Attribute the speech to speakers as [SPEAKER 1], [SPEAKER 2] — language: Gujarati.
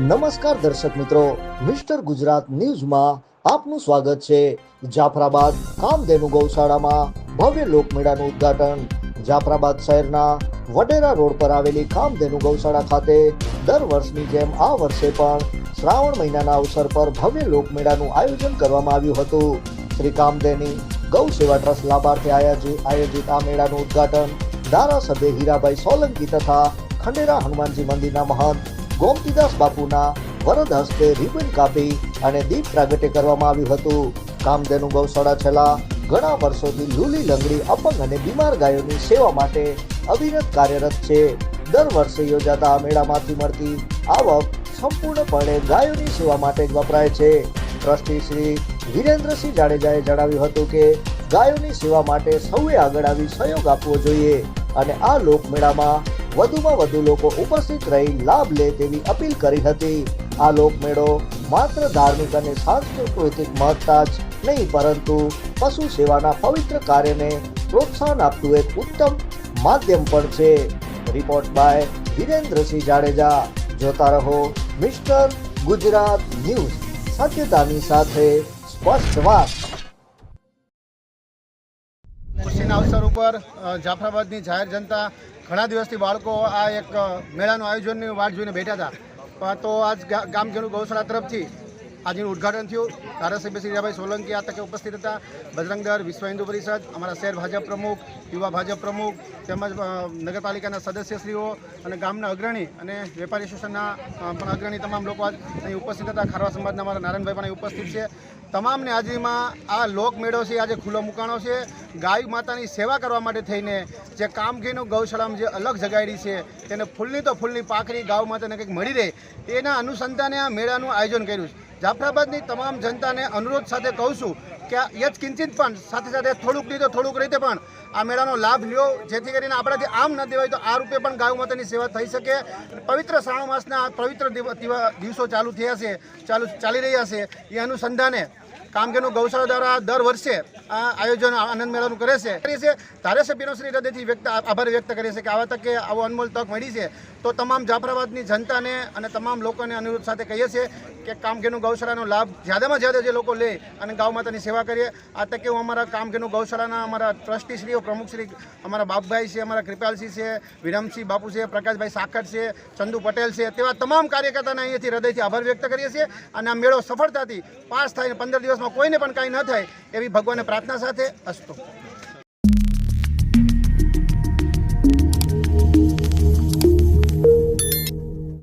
[SPEAKER 1] નમસ્કાર દર્શક મિત્રો, મિસ્ટર ગુજરાત ન્યૂઝમાં આપનું સ્વાગત છે. જાફરાબાદ કામધેનુ ગૌશાળામાં ભવ્ય લોકમેળાનું ઉદ્ઘાટન. જાફરાબાદ શહેરના વડેરા રોડ પર આવેલી કામધેનુ ગૌશાળા ખાતે દર વર્ષની જેમ આ વર્ષે પણ શ્રાવણ મહિનાના અવસર પર ભવ્ય લોકમેળાનું આયોજન કરવામાં આવ્યું હતું. શ્રી કામધેની ગૌ સેવા ટ્રસ્ટ લાભાર્થે આયોજિત આયોજિત આ મેળાનું ઉદ્ઘાટન ધારાસભ્ય હીરાભાઈ સોલંકી તથા ખંડેરા હનુમાનજી મંદિરના મહંત ગોમતીદાસ બાપુના વરદ હસ્તે રિબન કાપી અને દીપ પ્રાગટ્ય કરવામાં આવ્યું હતું. કામધેનુ ગૌશાળા છેલ્લા ઘણા વર્ષોથી લૂલી લંગડી અપંગ અને બીમાર ગાયોની સેવા માટે અવિરત કાર્યરત છે. દર વર્ષે યોજાતા આ મેળામાંથી મળતી આવક સંપૂર્ણપણે ગાયોની સેવા માટે જ વપરાય છે. ટ્રસ્ટી શ્રી વિરેન્દ્રસિંહ જાડેજાએ જણાવ્યું હતું કે, ગાયોની સેવા માટે સૌએ આગળ આવી સહયોગ આપવો જોઈએ અને આ લોકમેળામાં વધુમાં વધુ લોકો ઉપસ્થિત રહી લાભ લે તેવી અપીલ કરી હતી. આ લોકમેળો માત્ર ધાર્મિક અને સાંસ્કૃતિક મહત્તા જ નહીં, પરંતુ પશુ સેવાના પવિત્ર કાર્યને પ્રોત્સાહન આપતું એક ઉત્તમ માધ્યમ પણ છે. Report by Virendrasinh Jadeja. જોતા રહો મિસ્ટર ગુજરાત ન્યૂઝ. સત્યતાની સાથે સ્પષ્ટ વાત.
[SPEAKER 2] અવસર ઉપર જાફરાબાદની જાહેર જનતા ઘણા દિવસથી બાળકો આ એક મેળાનું આયોજનની વાટ જોઈને બેઠા હતા. તો આજ ગામ ગામજનો ગૌશાળા તરફથી આજનું ઉદ્ઘાટન થયું. ધારાસભ્ય શ્રી રાભાઈ સોલંકી આ તકે ઉપસ્થિત હતા. બજરંગ દળ, વિશ્વ હિન્દુ પરિષદ, અમારા શહેર ભાજપ પ્રમુખ, યુવા ભાજપ પ્રમુખ, તેમજ નગરપાલિકાના સદસ્યશ્રીઓ અને ગામના અગ્રણી અને વેપારી એસોસિએશનના પણ અગ્રણી તમામ લોકો આજ અહીં ઉપસ્થિત હતા. ખારવા સમાજના અમારા નારાયણભાઈ પણ અહીં ઉપસ્થિત છે. તમામની હાજરીમાં આ લોકમેળો છે, આજે ખુલ્લો મુકાણો છે. ગાય માતાની સેવા કરવા માટે થઈને જે કામગીરીનું ગૌશાળામાં જે અલગ જગાડી છે, તેને ફૂલની તો ફૂલની પાખરી ગાય માતાને કંઈક મળી રહે તેના અનુસંધાને આ મેળાનું આયોજન કર્યું છે. જાફરાબાદની તમામ જનતાને અનુરોધ સાથે કહું છું કે યજ કિંચિત પણ, સાથે સાથે થોડુંક નહીં તો થોડુંક રીતે પણ આ મેળાનો લાભ લ્યો, જેથી કરીને આપણાથી આમ ન દેવાય તો આ રૂપે પણ ગાય માતાની સેવા થઈ શકે. પવિત્ર શ્રાવણ માસના પવિત્ર દિવ- દિવ- દિવસો ચાલુ થયા છે, ચાલુ ચાલી રહ્યા છે. એ અનુસંધાને કામગીરનું ગૌશાળા દ્વારા દર વર્ષે આ આયોજન આનંદ મેળાનું કરે છે. કરીએ છીએ ધારાસભ્યનો શ્રી હૃદયથી વ્યક્ત આભાર વ્યક્ત કરીએ છીએ કે આવા તકે આવો અનમોલ તક મળી છે. તો તમામ જાફરાબાદની જનતાને અને તમામ લોકોને અનુરોધ સાથે કહીએ છીએ કે કામગીરનું ગૌશાળાનો લાભ જ્યાદામાં જ્યાદા જે લોકો લે અને ગૌ માતાની સેવા કરીએ, આ તકે હું અમારા કામગીરનું ગૌશાળાના અમારા ટ્રસ્ટીશ્રીઓ, પ્રમુખશ્રી, અમારા બાપભાઈ છે, અમારા કૃપાલસિંહ છે, વિરમસિંહ બાપુ છે, પ્રકાશભાઈ સાકર છે, ચંદુ પટેલ છે, તેવા તમામ કાર્યકર્તાને અહીંયાથી હૃદયથી આભાર વ્યક્ત કરીએ છીએ અને આ મેળો સફળતાથી પાસ થાય પંદર દિવસમાં કોઈને પણ કાંઈ ન થાય એવી ભગવાનને પ્રાર્થના સાથે અસ્તુ.